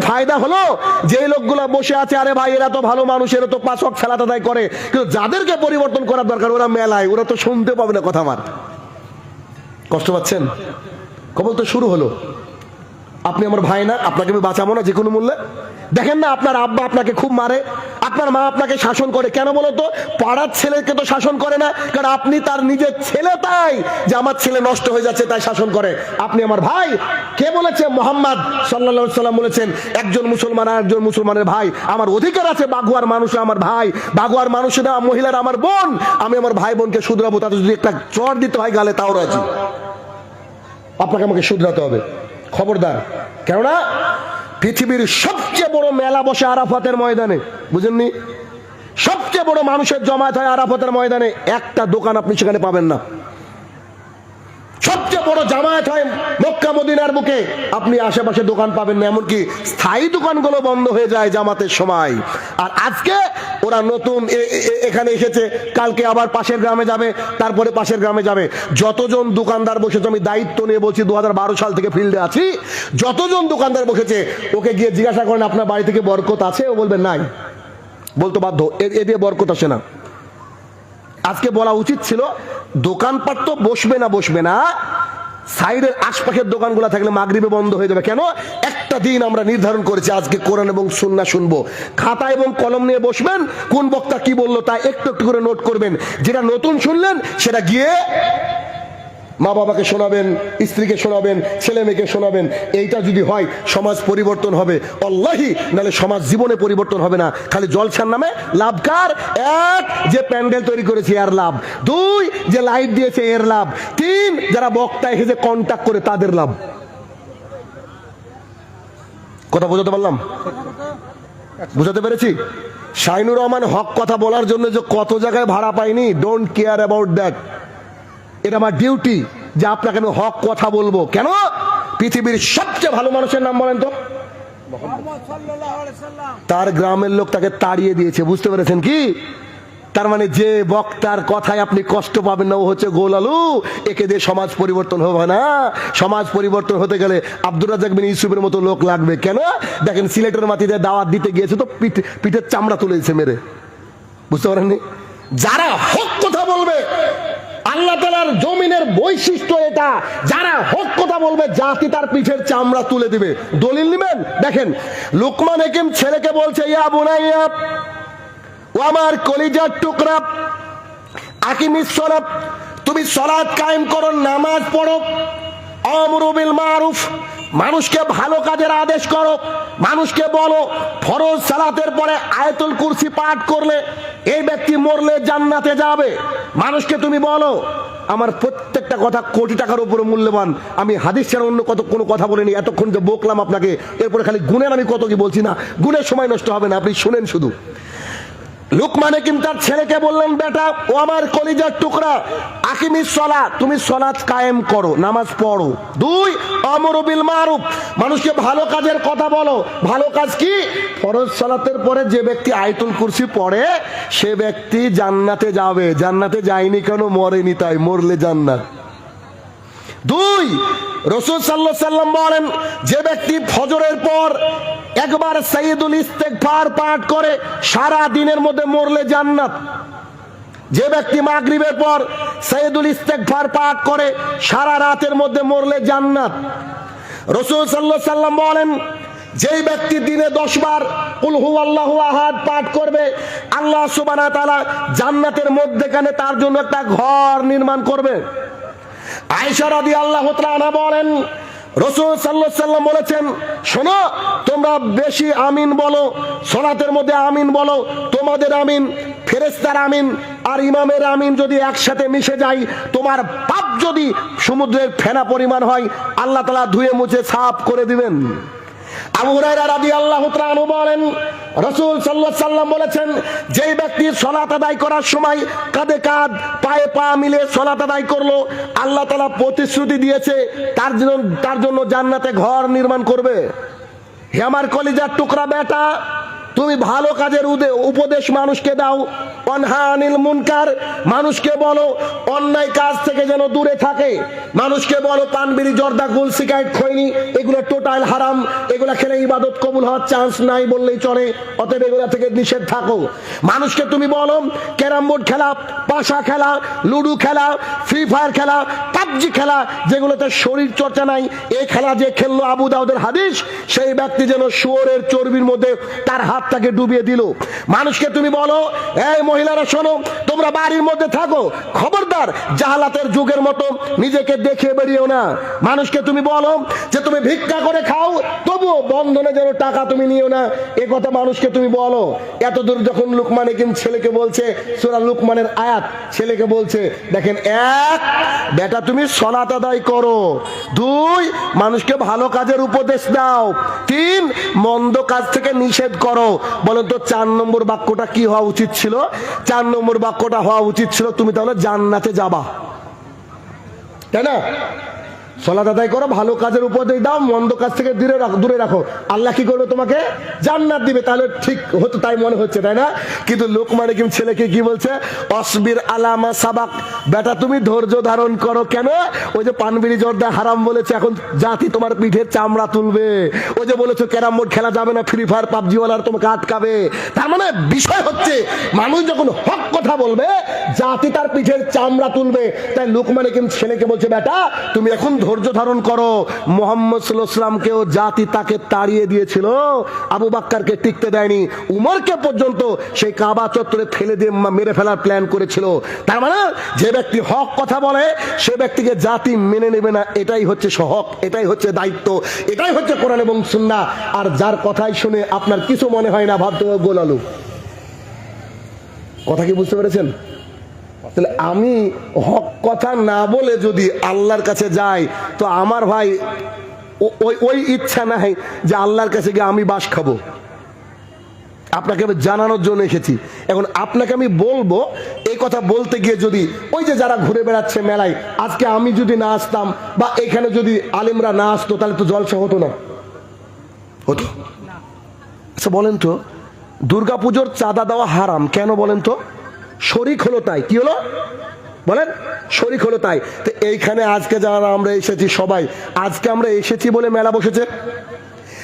ফায়দা হলো যে লোকগুলা বসে আছে, আরে ভাই, এরা তো ভালো মানুষ, এরা তো পাঁচক খেলা দায় করে। কিন্তু যাদেরকে পরিবর্তন করার দরকার, ওরা মেলায়, ওরা তো শুনতে পাবে না কথা আমার। কষ্ট পাচ্ছেন? কবল তো শুরু হলো। আপনি আমার ভাই না, আপনাকে আমি বাঁচাবো না যে কোনো মূল্যে। দেখেন না, আপনার আব্বা আপনাকে খুব মারে, আপনার মা আপনাকে শাসন করে। কেন বলো তো? পাড়ার ছেলেকে তো শাসন করে না, কারণ আপনি তার নিজের ছেলে তাই যে আমার ছেলে নষ্ট হয়ে যাচ্ছে, তাই শাসন করে। আপনি আমার ভাই? কে বলেছে? মোহাম্মদ সাল্লা সাল্লাম বলেছেন, একজন মুসলমান আর একজন মুসলমানের ভাই। আমার অধিকার আছে, বাগুয়ার মানুষ আমার ভাই। বাগুয়ার মানুষেরা মহিলারা আমার বোন। আমি আমার ভাই বোনকে শুধরাবো, তাতে যদি একটা চর দিতে হয় গালে, তাও রাজি। আপনাকে আমাকে শুধরাতে হবে। খবরদার। কেননা পৃথিবীর সবচেয়ে বড় মেলা বসে আরাফাতের ময়দানে, বুঝেননি? সবচেয়ে বড় মানুষের জমায়েত হয় আরাফাতের ময়দানে, একটা দোকান আপনি সেখানে পাবেন না। বড় জামায়াত হয় মক্কা, মদিনার বুকে। আপনি আশেপাশে দোকান পাবেন না, এমনকি স্থায়ী দোকানগুলো বন্ধ হয়ে যায় জামাতের সময়। আর আজকে ওরা নতুন এখানে এসেছে, কালকে আবার পাশের গ্রামে যাবে, তারপরে পাশের গ্রামে যাবে। যতজন দোকানদার বসেছে, আমি দায়িত্ব নিয়ে বলছি দু সাল থেকে ফিল্ডে আছি, যতজন দোকানদার বসেছে, ওকে গিয়ে জিজ্ঞাসা করেন, আপনার বাড়ি থেকে বরকত আছে? ও বলবে, নাই। বলতে বাধ্য। এ দিয়ে বরকত আসে না। আজকে বলা উচিত ছিল, দোকানপাট তো বসবে না বসবে না। সাইডের আশপাশের দোকানগুলো থাকলে মাগরিবে বন্ধ হয়ে যাবে। কেন? একটা দিন আমরা নির্ধারণ করেছি, আজকে কোরআন এবং সুন্না শুনব। খাতা এবং কলম নিয়ে বসবেন, কোন বক্তা কি বলল তা একটু একটু করে নোট করবেন। যেটা নতুন শুনলেন, সেটা গিয়ে মা বাবাকে শোনাবেন, স্ত্রীকে শোনাবেন, ছেলে মেয়েকে শোনাবেন। এইটা যদি হয়, সমাজ পরিবর্তন হবে। অল্লাহি, নাহলে সমাজ জীবনে পরিবর্তন হবে না। খালি জলসার নামে লাভকার এক, যে প্যান্ডেল তৈরি করেছে এর লাভ। দুই, যে লাইট দিয়েছে এর লাভ। তিন, যারা বক্তা এসেছে কন্ট্যাক্ট করে তাদের লাভ। কথা বোঝাতে পারলাম? বুঝাতে পেরেছি? শাইনুর রহমান হক কথা বলার জন্য যে কত জায়গায় ভাড়া পাইনি ডোন্ট কেয়ার অ্যাবাউট দ্যাট এটা আমার ডিউটি যে আপনাকে আমি হক কথা বলব। কেন? পৃথিবীর সবচেয়ে ভালো মানুষের নাম বলেন তো। তার গ্রামের লোক তাকে তাড়িয়ে দিয়েছে, বুঝতে পেরেছেন কি? তার মানে যে বক্তার কথায় আপনি কষ্ট পাবেন না, ও হচ্ছে গোল আলু একে দিয়ে সমাজ পরিবর্তন হবে না। সমাজ পরিবর্তন হতে গেলে আব্দুর রাজাক বিন ইউসুফের মতো লোক লাগবে। কেন? দেখেন সিলেটের মাটিতে দাওয়াত দিতে গিয়েছে তো পিঠ, পিঠের চামড়া তুলে দিয়েছে মেরে। বুঝতে পারেননি? যারা হক কথা বলবে আল্লাহ তালার জমিনের বৈশিষ্ট্য এটা। যারা হক কথা বলবে, জাতি তার পিঠের চামড়া তুলে দিবে। দলিল নিবেন? দেখেন, লুকমান হেকিম ছেলেকে বলছে, ইয়া বোনাইয়া, ও আমার কলিজার টুকরা আকিমিস সরাব তুমি সলাদ কায়েম করো, নামাজ পড়ো অমরুবিল মারুফ মানুষকে ভালো কাজের আদেশ করো। মানুষকে বলো, ফরজ সালাতের পরে আয়তুল কুরসি পাঠ করলে এই ব্যক্তি মরলে জান্নাতে যাবে। মানুষকে তুমি বলো, আমার প্রত্যেকটা কথা কোটি টাকার উপরে মূল্যবান। আমি হাদিস ছাড়া অন্য কত কোনো কথা বলিনি, এতক্ষণ যে বকলাম আপনাকে, এরপরে খালি গুণের আমি কত কি বলছি না। গুণের সময় নষ্ট হবে না, আপনি শুনেন শুধু। লুকমানে কিন্তু তার ছেলেকে বললেন, বেটা, ও আমার কলিজার টুকরা। আকিমিস সলা তুমি সলাৎ কায়েম করো, নামাজ পড়ো। দুই অমরবিল মারুফ। মানুষকে ভালো কাজের কথা বলো। ভালো কাজ কি? ফরজ সলাতের পরে যে ব্যক্তি আয়তুল কুরসি পড়ে, সে ব্যক্তি জান্নাতে যাবে। জান্নাতে যায়নি কেন? মরেনি তাই, মরলে জান্নাত। দুই, রসুল সাল্লাহ সাল্লাম বলেন, যে ব্যক্তি ফজরের পর একবার সাইদুল ইস্তেকফার পাঠ করে, সারা দিনের মধ্যে মরলে জান্নাত। যে ব্যক্তি মাগরিবের পর সাইদুল ইস্তেকফার পাঠ করে, সারা রাতের মধ্যে মরলে জান্নাত। রসুল সাল্লাহ সাল্লাম বলেন, যেই ব্যক্তি দিনে দশ বার উলহু আল্লাহু আহাদ পাঠ করবে, আল্লাহ সুবানা তালা জান্নাতের মধ্যেখানে তার জন্য একটা ঘর নির্মাণ করবে। আয়সা রাদি আল্লাহ বলেন, রসুল সাল্লাহ সাল্লাম বলেছেন, শোনো, তোমরা বেশি আমিন বলো সোনাতের মধ্যে আমিন বলো, তোমাদের আমিন ফেরেস্তার আমিন আর ইমামের আমিন যদি একসাথে মিশে যায়, তোমার পাপ যদি সমুদ্রের ফেনা পরিমাণ হয়, আল্লাহ তালা ধুয়ে মুছে সাফ করে দিবেন। সাল্লাম বলেছেন, যেই ব্যক্তি আদায় করার সময় কাঁধে পায়ে পা মিলে আদায় করল প্রতিশ্রুতি দিয়েছে, তার জন্য তার জন্য জান্নাতে ঘর নির্মাণ করবে। হে আমার কলিজার টুকরা বেটা তুমি ভালো কাজের উপদেশ মানুষকে দাও। অনহানিল মুনকার, মানুষকে বলো, অন্যায় কাজ থেকে যেন দূরে থাকে। মানুষকে বলো, পানবিড়ি, জর্দা, গুল, সিগারেট, খৈনি, এগুলো টোটাল হারাম। এগুলা খেলে ইবাদত কবুল হওয়ার চান্স নাই বললেই চলে, অতএব এগুলা থেকে নিষেধ থাকো। মানুষকে তুমি বলো, ক্যারাম বোর্ড খেলা, পাশা খেলা, লুডু খেলা, ফ্রি ফায়ার খেলা, পাবজি খেলা, যেগুলোতে শরীর চর্চা নাই এই খেলা যে খেললো আবু দাউদের হাদিস, সেই ব্যক্তি যেন শুয়োরের চর্বির মধ্যে তার হাতটাকে ডুবিয়ে দিল। মানুষকে তুমি বলো, এই মহিলারা, শোনো, তোমরা বাড়ির মধ্যে থাকো, খবরদার, জাহালাতের যুগের মতো নিজেকে দেখে বেরিয়েও না। মানুষকে তুমি বলো যে, তুমি ভিক্ষা করে খাও, তবুও বন্ধনে যেন টাকা তুমি নিও না। এ কথা মানুষকে তুমি বলো। এত দূর যখন লুকমান কিম ছেলেকে বলছে, সুরা লুকমানের আয়াত, ছেলেকে বলছে, দেখেন, এক, বেটা, তুমি সলাত আদায় করো। দুই, মানুষকে ভালো কাজের উপদেশ দাও। তিন, মন্দ কাজ থেকে নিষেধ করো। বলেন তো, চার নম্বর বাক্যটা কি হওয়া উচিত ছিল? চার নম্বর বাক্যটা হওয়া উচিত ছিল, তুমি তাহলে জান্নাতে যাবা। তাই না? সলাত আদায় করো, ভালো কাজের উপদেশ দাও, মন্দ কাজ থেকে দূরে রাখো দূরে রাখো। আল্লাহ কি করবে তোমাকে? জান্নাত দিবে। তাহলে ঠিক হতো, তাই মনে হচ্ছে, তাই না? কিন্তু লোকমানে কি ছেলেকে কি বলছে? অসবির আলামা সাবাক। বেটা, তুমি ধৈর্য ধারণ করো। কেন? ওই যে পানবিড়ি জর্দা হারাম বলেছে, এখন জাতি তোমার পিঠের চামড়া তুলবে। ওই যে বলেছ, ক্যারাম বোর্ড খেলা যাবে না, ফ্রি ফায়ার পাবজি ওয়ালার তোমাকে আটকাবে। তার মানে বিষয় হচ্ছে, মানুষ যখন হক কথা বলবে, জাতি তার পিঠের চামড়া তুলবে। তাই লোকমানে কিম ছেলেকে বলছে, বেটা, তুমি এখন ধৈর্য ধারণ করো। মোহাম্মদ জাতি তাকে তাড়িয়ে দিয়েছিল। আবু বাক্কারকে টিকতে দেয়নি। উমরকে পর্যন্ত সেই কাবা চত্বরে ফেলে দিয়ে মেরে ফেলার প্ল্যান করেছিল। তার মানে যে ব্যক্তি হক কথা বলে, সে ব্যক্তিকে জাতি মেনে নেবে না। এটাই হচ্ছে সহক, এটাই হচ্ছে দায়িত্ব, এটাই হচ্ছে কোরআন এবং সুন্না আর যার কথাই শুনে আপনার কিছু মনে হয় না, ভাবতে গোলালু। কথা কি বুঝতে পেরেছেন? তাহলে আমি হক কথা না বলে যদি আল্লাহর কাছে যাই, তো আমার ভাই ওই ওই ইচ্ছা নাই যে আল্লাহর কাছে গিয়ে আমি বাস খাব। আপনাকে আমি জানানোর জন্য এসেছি। এখন আপনাকে আমি বলব, এই কথা বলতে গিয়ে যদি ওই যে যারা ঘুরে বেড়াচ্ছে মেলায়, আজকে আমি যদি না আসতাম বা এখানে যদি আলিমরা না আসতো, তাহলে তো জলসা হতো না। হতো? আচ্ছা বলেন তো, দুর্গাপুজোর চাঁদা দেওয়া হারাম, কেন বলেন তো? শরিক হলো তাই। কি হলো? বলেন, শরিক হলো তাই। তো এইখানে আজকে যারা আমরা এসেছি সবাই, আজকে আমরা এসেছি বলে মেলা বসেছে?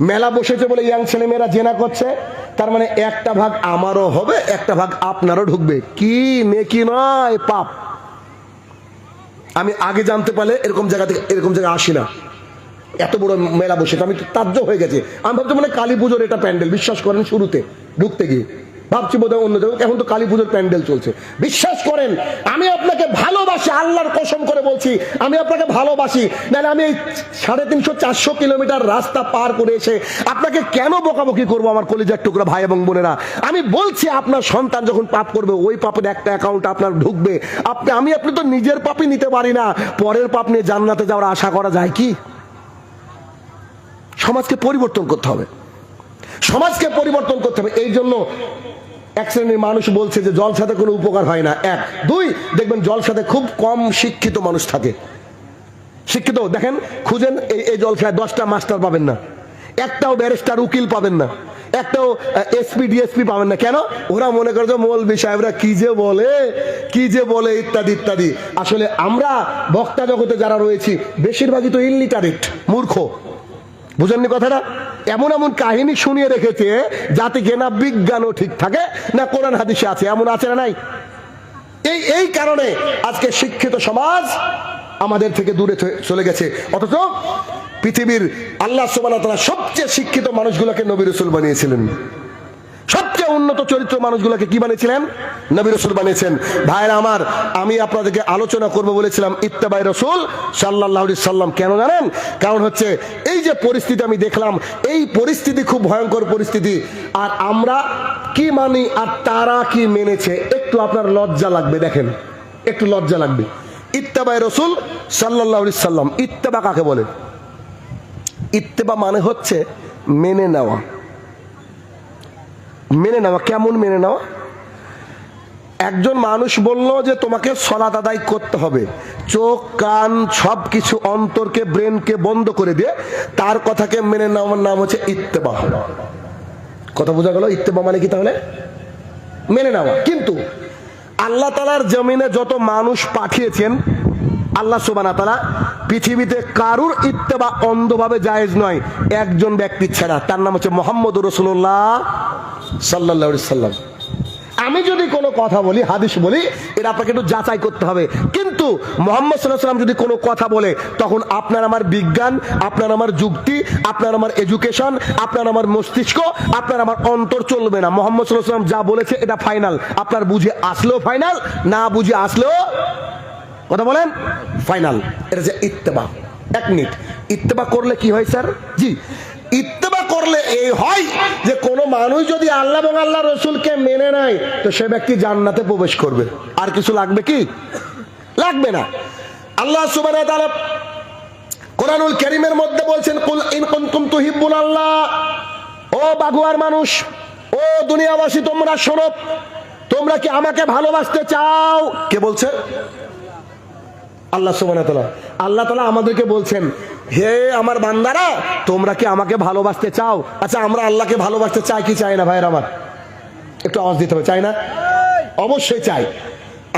মেলা বসেছে বলে ইয়াং ছেলে মেয়েরা জেনা করছে। তার মানে একটা ভাগ আমারও হবে, একটা ভাগ আপনারও ঢুকবে। কি নেকি নয়, পাপ। আমি আগে জানতে পারলে এরকম জায়গা থেকে, এরকম জায়গায় আসি না। এত বড় মেলা বসেছে, আমি তাজ্য হয়ে গেছে। আমি ভাবছি মানে কালী পুজোর এটা প্যান্ডেল, বিশ্বাস করেন শুরুতে, ঢুকতে গিয়ে। ভাবছি বোধহয় অন্য জায়গায়। এখন তো কালী পুজোর প্যান্ডেল চলছে। বিশ্বাস করেন, আমি আপনাকে ভালোবাসি, আল্লাহর কসম করে বলছি, আমি আপনাকে ভালোবাসি। নাহলে আমি এই সাড়ে তিনশো, চারশো কিলোমিটার রাস্তা পার করে এসে আপনাকে কেন বকাবকি করব আমার কলিজার টুকরা ভাই এবং বোনেরা? আমি বলছি আপনার সন্তান যখন পাপ করবে, ওই পাপের একটা অ্যাকাউন্ট আপনার ঢুকবে। আপনি, আমি, আপনি তো নিজের পাপই নিতে পারি না। পরের পাপ নিয়ে জান্নাতে যাওয়ার আশা করা যায় কি? সমাজকে পরিবর্তন করতে হবে। সমাজকে পরিবর্তন করতে হবে। এই জন্য এক শ্রেণির মানুষ বলছে যে জল জলসাতে কোনো উপকার হয় না। এক। দুই, দেখবেন জল জলসাতে খুব কম শিক্ষিত মানুষ থাকে। শিক্ষিত, দেখেন, খুঁজেন এই এই জলসায় দশটা মাস্টার পাবেন না। একটাও ব্যারিস্টার, উকিল পাবেন না। একটাও এসপি, ডিএসপি পাবেন না। কেন? ওরা মনে করে যে মৌলবি সাহেবরা কি যে বলে, কি যে বলে, ইত্যাদি ইত্যাদি। আসলে আমরা বক্তা জগতে যারা রয়েছি, বেশিরভাগই তো ইনলিটারেট মূর্খ। বুঝেননি কথাটা? এমন এমন কাহিনী শুনিয়ে রেখেছে যাতে কেনা বিজ্ঞানও ঠিক থাকে। না, কোরআন হাদিসে আছে, এমন আছে না নাই? এই এই কারণে আজকে শিক্ষিত সমাজ আমাদের থেকে দূরে চলে গেছে। অথচ পৃথিবীর আল্লাহ ওয়া সবচেয়ে শিক্ষিত মানুষগুলোকে নবী রসুল বানিয়েছিলেন। উন্নত চরিত্র মানুষগুলোকে কি বানিয়েছিলেন? নবী রসুল বানিয়েছেন। ভাইরা আমার, আমি আপনাদেরকে আলোচনা করব বলেছিলাম ইত্তেবাই রসুল সাল্লাহ সাল্লাম। কেন জানেন? কারণ হচ্ছে এই যে পরিস্থিতি আমি দেখলাম, এই পরিস্থিতি খুব ভয়ঙ্কর পরিস্থিতি। আর আমরা কি মানি আর তারা কি মেনেছে? একটু আপনার লজ্জা লাগবে, দেখেন। একটু লজ্জা লাগবে। ইত্তেবাই রসুল সাল্লাহ সাল্লাম, ইত্তেবা কাকে বলে? ইত্তেবা মানে হচ্ছে মেনে নেওয়া। মেনে নেওয়া কেমন মেনে নেওয়া একজন মানুষ বলল যে তোমাকে সলাত আদায় করতে হবে। চোখ, কান সব কিছু অন্তরকে, ব্রেনকে বন্ধ করে দিয়ে তার কথাকে মেনে নেওয়ার নাম হচ্ছে ইত্তেবা। কথা বোঝা গেল? ইত্তেবা মানে কি তাহলে? মেনে নেওয়া। কিন্তু আল্লাহ তালার জমিনে যত মানুষ পাঠিয়েছেন, আল্লাহ সুবানা তালা পৃথিবীতে কারুর ইত্তেবা অন্ধভাবে জায়েজ নয়, একজন ব্যক্তি ছাড়া। তার নাম হচ্ছে মোহাম্মদ রসুল্লাহ সাল্লাহ সাল্লাম। আমি যদি কোনো কথা বলি, হাদিস বলি, এটা আপনাকে একটু যাচাই করতে হবে। কিন্তু মোহাম্মদ সাল্লাহ সাল্লাম যদি কোনো কথা বলে, তখন আপনার আমার বিজ্ঞান, আপনার আমার যুক্তি, আপনার আমার এডুকেশন, আপনার আমার মস্তিষ্ক, আপনার আমার অন্তর চলবে না। মোহাম্মদ সাল্লাহ সাল্লাম যা বলেছে, এটা ফাইনাল। আপনার বুঝে আসলেও ফাইনাল, না বুঝে আসলেও কথা বলেন, ফাইনাল। এটা যে ইত্তেবা। এক মিনিট। ইত্তেবা করলে কি হয়, স্যার? জি। ইত্তেবা করলে এই হয় যে কোনো মানুষ যদি আল্লাহ এবং আল্লাহ রসুলকে মেনে নেয়, তো সে ব্যক্তি জান্নাতে প্রবেশ করবে। আর কিছু লাগবে কি? লাগবে না। আল্লাহ সুবাহ কোরআনুল করিমের মধ্যে বলছেন, কুল ইন কুনতুম তুহিব্বুন আল্লাহ। ও বাগুয়ার মানুষ, ও দুনিয়াবাসী, তোমরা শোনো, তোমরা কি আমাকে ভালোবাসতে চাও? কে বলছে? আল্লাহ সুবাহ আল্লাহ তালা আমাদেরকে বলছেন হে আমার বান্দারা, তোমরা কি আমাকে ভালোবাসতে চাও? আচ্ছা আমরা আল্লাহকে ভালোবাসতে চাই কি চাই না ভাইয়ের আমার? একটু আওয়াজ দিতে হবে, চাই না? অবশ্যই চাই।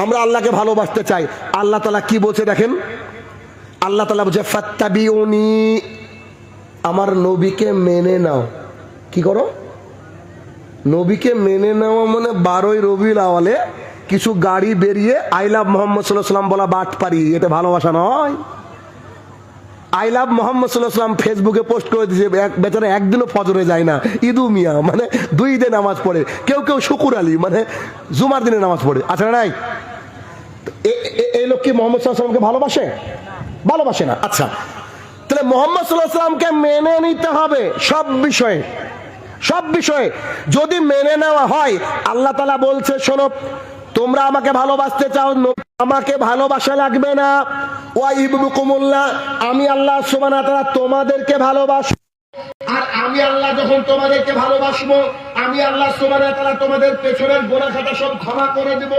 আমরা আল্লাহকে ভালোবাসতে চাই। আল্লাহ তালা কি বলছে দেখেন? আল্লাহ তালা বলছে, ফাত্তাবিউনি আমার নবীকে মেনে নাও। কি করো? নবীকে মেনে নেওয়া মানে বারোই রবি আওয়ালে কিছু গাড়ি বেরিয়ে আই লাভ মোহাম্মদ সাল্লাহ সাল্লাম বলা বাট পারি এটা ভালোবাসা নয়। আই লাভ মোহাম্মদ সাল্লাহ সাল্লাম ফেসবুকে পোস্ট করে দিয়েছে বেচারা একদিনও ফজরে যায় না। ঈদু মিয়া মানে দুই দিন নামাজ পড়ে। কেউ কেউ শুকুর আলী মানে জুমার দিনে নামাজ পড়ে। না নাই? এই লোক কি মোহাম্মদ সাল্লাহ সাল্লামকে ভালোবাসে? ভালোবাসে না। আচ্ছা তাহলে মোহাম্মদ সাল্লাহ সাল্লামকে মেনে নিতে হবে সব বিষয়ে। সব বিষয়ে যদি মেনে নেওয়া হয়, আল্লাহ তালা বলছে, শোনো তোমরা আমাকে ভালোবাসতে চাও আমাকে ভালোবাসা লাগবে না। ওয়াইবুকুমুল্লাহ, আমি আল্লাহ সুবানা তারা তোমাদেরকে ভালোবাস আর আমি আল্লাহ যখন তোমাদেরকে ভালোবাসবো, আমি আল্লাহ সুবানা তারা তোমাদের পেছনের গোড়া সব ক্ষমা করে দেব।